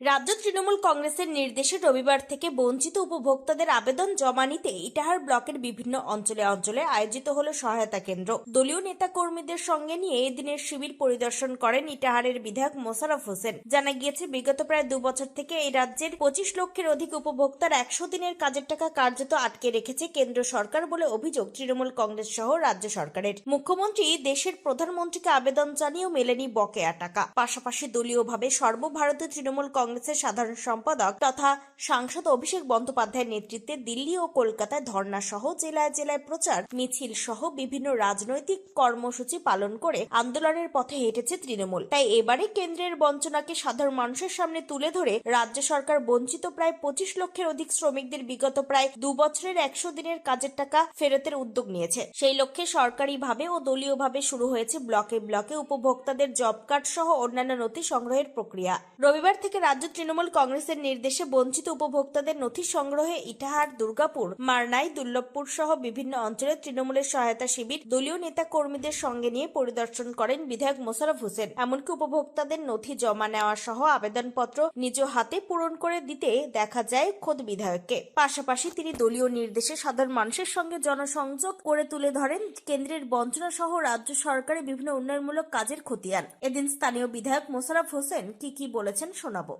রাজ্য তৃণমূল কংগ্রেসের নির্দেশে রবিবার থেকে বঞ্চিত উপভোক্তাদের আবেদন জমা নিতে ইটাহার ব্লকের বিভিন্ন অঞ্চলে অঞ্চলে আয়োজিত হল সহায়তা কেন্দ্র। দলীয় নেতা কর্মীদের সঙ্গে নিয়ে এদিনের শিবির পরিদর্শন করেন ইটাহারের বিধায়ক মোশারফ হোসেন। জানা গিয়েছে, বিগত প্রায় দু বছর থেকে এই রাজ্যের পঁচিশ লক্ষের অধিক উপভোক্তার একশো দিনের কাজের টাকা কার্যত আটকে রেখেছে কেন্দ্র সরকার বলে অভিযোগ তৃণমূল কংগ্রেস সহ রাজ্য সরকারের। মুখ্যমন্ত্রী দেশের প্রধানমন্ত্রীকে আবেদন জানিয়েও মেলেনি বকেয়া টাকা। পাশাপাশি দলীয়ভাবে সর্বভারতীয় তৃণমূল কংগ্রেসের সাধারণ সম্পাদক তথা সাংসদ অভিষেক বন্দ্যোপাধ্যায়ের নেতৃত্বে দিল্লি ও কলকাতায় ধর্ণা সহ জেলায় জেলায় প্রচার মিছিল সহ বিভিন্ন রাজনৈতিক কর্মসূচি পালন করে আন্দোলনের পথে হেঁটেছে তৃণমূল। তাই এবারে কেন্দ্রের বঞ্চনাকে সাধারণ মানুষের সামনে তুলে ধরে রাজ্য সরকার বঞ্চিত প্রায় পঁচিশ লক্ষের অধিক শ্রমিকদের বিগত প্রায় দু বছরের একশো দিনের কাজের টাকা ফেরতের উদ্যোগ নিয়েছে। সেই লক্ষ্যে সরকারিভাবে ও দলীয়ভাবে শুরু হয়েছে ব্লকে ব্লকে উপভোক্তাদের জব কার্ড সহ অন্যান্য নথি সংগ্রহের প্রক্রিয়া। রবিবার থেকে রাজ্য তৃণমূল কংগ্রেসের নির্দেশে বঞ্চিত উপভোক্তাদের নথি সংগ্রহে ইটাহার, দুর্গাপুর, মারনাই, দুর্লভপুর সহ বিভিন্ন অঞ্চলে তৃণমূলের সহায়তা শিবির দলীয় নেতা কর্মীদের সঙ্গে নিয়ে পরিদর্শন করেন বিধায়ক মোশারফ হোসেন। এমনকি উপভোক্তাদের নথি জমা নেওয়া সহ আবেদনপত্র নিজ হাতে পূরণ করে দিতে দেখা যায় খোদ বিধায়ককে। পাশাপাশি তিনি দলীয় নির্দেশে সাধারণ মানুষের সঙ্গে জনসংযোগ করে তুলে ধরেন, কেন্দ্রের বঞ্চনা সহ রাজ্য সরকারের বিভিন্ন উন্নয়নমূলক কাজের খতিয়ান। এদিন স্থানীয় বিধায়ক মোশারফ হোসেন কি কি বলেছেন শোনাবো।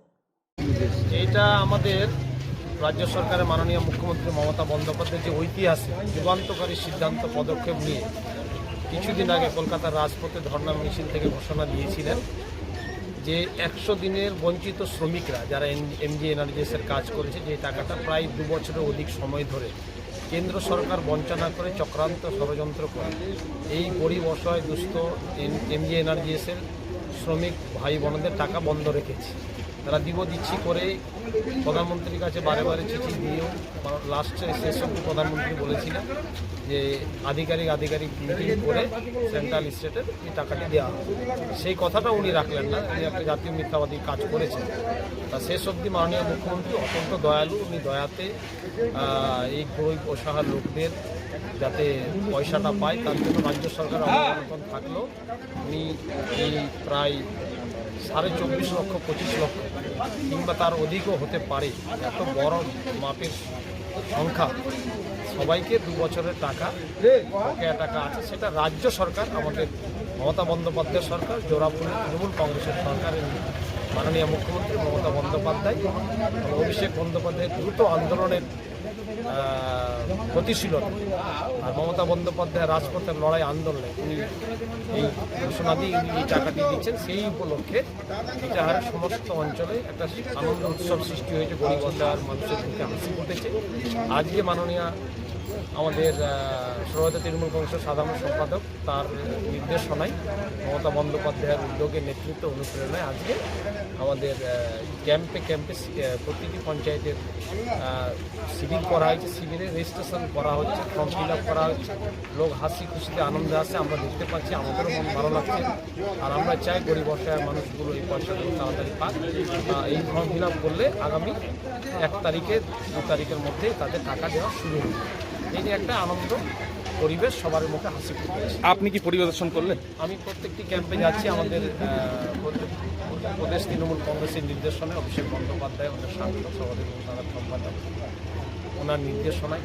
এইটা আমাদের রাজ্য সরকারের মাননীয় মুখ্যমন্ত্রী মমতা বন্দ্যোপাধ্যায় যে ঐতিহাসিক, যুগান্তকারী সিদ্ধান্ত পদক্ষেপ নিয়ে কিছুদিন আগে কলকাতার রাজপথে ধর্ণা মিছিল থেকে ঘোষণা দিয়েছিলেন যে একশো দিনের বঞ্চিত শ্রমিকরা যারা এমজি এনার্জিসের কাজ করেছে, যে টাকাটা প্রায় দু বছরের অধিক সময় ধরে কেন্দ্র সরকার বঞ্চনা করে চক্রান্ত ষড়যন্ত্র করে, এই গরিব অসহায় দুস্থ এমজি এনার্জিসের শ্রমিক ভাই বোনদের টাকা বন্ধ রেখেছে। তারা দিব দিচ্ছি করে প্রধানমন্ত্রীর কাছে বারে বারে চিঠি দিয়েও লাস্টে শেষ অব্দি প্রধানমন্ত্রী বলেছিলেন যে আধিকারিক আধিকারিক মিটিং করে সেন্ট্রাল স্টেটের এই টাকাটি দেওয়া হবে। সেই কথাটা উনি রাখলেন না। উনি একটা জাতীয় মিথ্যাবাদী কাজ করেছেন। তা শেষ অব্দি মাননীয় মুখ্যমন্ত্রী অত্যন্ত দয়ালু। উনি দয়াতে এই গরিব অসহায় লোকদের যাতে পয়সাটা পায়, তার জন্য রাজ্য সরকার থাকলেও উনি এই প্রায় সাড়ে চব্বিশ লক্ষ, পঁচিশ লক্ষ কিংবা তার অধিকও হতে পারে। এত বড় মাপের সংখ্যা। সবাইকে দু বছরের টাকা টাকা আছে। সেটা রাজ্য সরকার, আমাদের মমতা বন্দ্যোপাধ্যায় সরকার জোড়াপুরে তৃণমূল কংগ্রেসের সরকারের মাননীয় মুখ্যমন্ত্রী মমতা বন্দ্যোপাধ্যায় অভিষেক বন্দ্যোপাধ্যায় দ্রুত আন্দোলনের গতিশীলতা আর মমতা বন্দ্যোপাধ্যায় রাজপথের লড়াই আন্দোলনে উনি এই ঘোষণা দিয়ে এই টাকাটি দিচ্ছেন, সেই উপলক্ষে ইটাহারের সমস্ত অঞ্চলে একটা আনন্দ উৎসব সৃষ্টি হয়েছে, গরিব মানুষের মুখে হাসি ফুটেছে। আজকে মাননীয় আমাদের সর্বদা তৃণমূল কংগ্রেসের সাধারণ সম্পাদক, তার নির্দেশনায় মমতা বন্দ্যোপাধ্যায়ের উদ্যোগে নেতৃত্ব অনুপ্রেরণায় আজকে আমাদের ক্যাম্পে ক্যাম্পে প্রতিটি পঞ্চায়েতের শিবির করা হয়েছে শিবিরে রেজিস্ট্রেশন করা হচ্ছে, ফর্ম ফিল আপ করা হচ্ছে, লোক হাসি খুশিতে আনন্দে আসে আমরা দেখতে পাচ্ছি, আমাদেরও মন ভালো লাগছে। আর আমরা চাই গরিব অসহায় মানুষগুলো এই পয়সাগুলো তাড়াতাড়ি পাক। এই ফর্ম ফিল আপ করলে আগামী এক তারিখে, দু তারিখের মধ্যে তাদের টাকা দেওয়া শুরু হবে। নিয়ে একটা আনন্দ পরিবেশ সবার মুখে হাসি আপনি কি পরিদর্শন করলেন? আমি প্রত্যেকটি ক্যাম্পে যাচ্ছি আমাদের প্রদেশ তৃণমূল কংগ্রেসের নির্দেশনায় অভিষেক বন্দ্যোপাধ্যায় আমাদের সাংসদ সভাপতি সাধারণ সম্পাদক ওনার নির্দেশনায়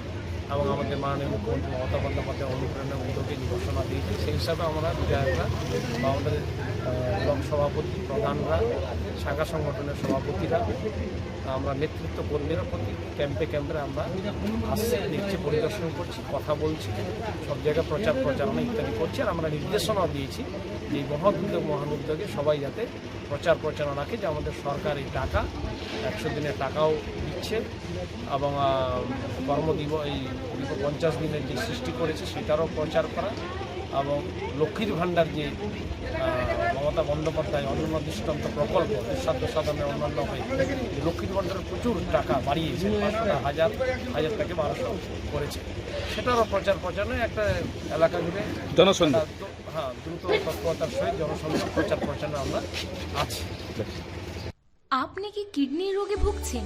এবং আমাদের মাননীয় মুখ্যমন্ত্রী মমতা বন্দ্যোপাধ্যায় অনুপ্রেরণা উদ্যোগে ঘোষণা দিয়েছে সেই হিসাবে আমরা বিধায়করা বা আমাদের ব্লক সভাপতি, প্রধানরা, শাখা সংগঠনের সভাপতিরা, আমরা নেতৃত্ব কর্মীরা প্রতি ক্যাম্পে ক্যাম্পে আমরা আসছি, দেখছি, পরিদর্শন করছি, কথা বলছি, সব জায়গায় প্রচার, প্রচারণা ইত্যাদি করছি। আর আমরা নির্দেশনাও দিয়েছি যে এই মহৎ উদ্যোগ মহান উদ্যোগে সবাই যাতে প্রচার, প্রচারণা রাখে, যে আমাদের সরকার এই টাকা, একশো দিনের টাকাও দিচ্ছে এবং কর্মদিব এই পঞ্চাশ দিনের যে সৃষ্টি করেছে সেটারও প্রচার করা এবং লক্ষ্মীর ভাণ্ডার যে মমতা বন্দ্যোপাধ্যায় অনন্য দৃষ্টান্ত প্রকল্প দুঃসাধ্য সাধনে অন্যান্য হয়ে লক্ষ্মীর ভাণ্ডারের প্রচুর টাকা বাড়িয়েছে পাঁচশো হাজার হাজার থেকে বারোশো করেছে। সেটারও প্রচার প্রচারণায় একটা এলাকা জুড়ে দ্রু- হ্যাঁ দ্রুত তৎপরতার সহিত জনসংযোগ প্রচার প্রচারণা আমরা আছি। আপনি কি কিডনি রোগে ভুগছেন?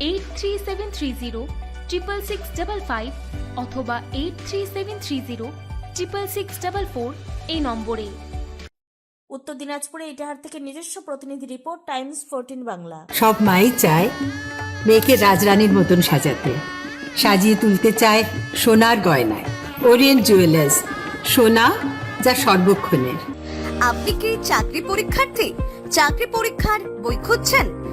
eight three seven three zero triple six double five অথবা eight three seven three zero triple six double four এই নম্বরে। উত্তর দিনাজপুরে ইটাহার থেকে নিজস্ব প্রতিনিধি রিপোর্ট টাইমস ফোরটিন বাংলা। সব মাই চায় মেয়েকে রাজরানীর মতন সাজাতে। সাজিয়ে তুলতে চায় সোনার গয়নায়। ওরিয়েন্ট জুয়েলার্স সোনা যা সর্বক্ষণের। আপনি কি চাকরি পরীক্ষার্থী? চাকরি পরীক্ষার বই খুঁজছেন?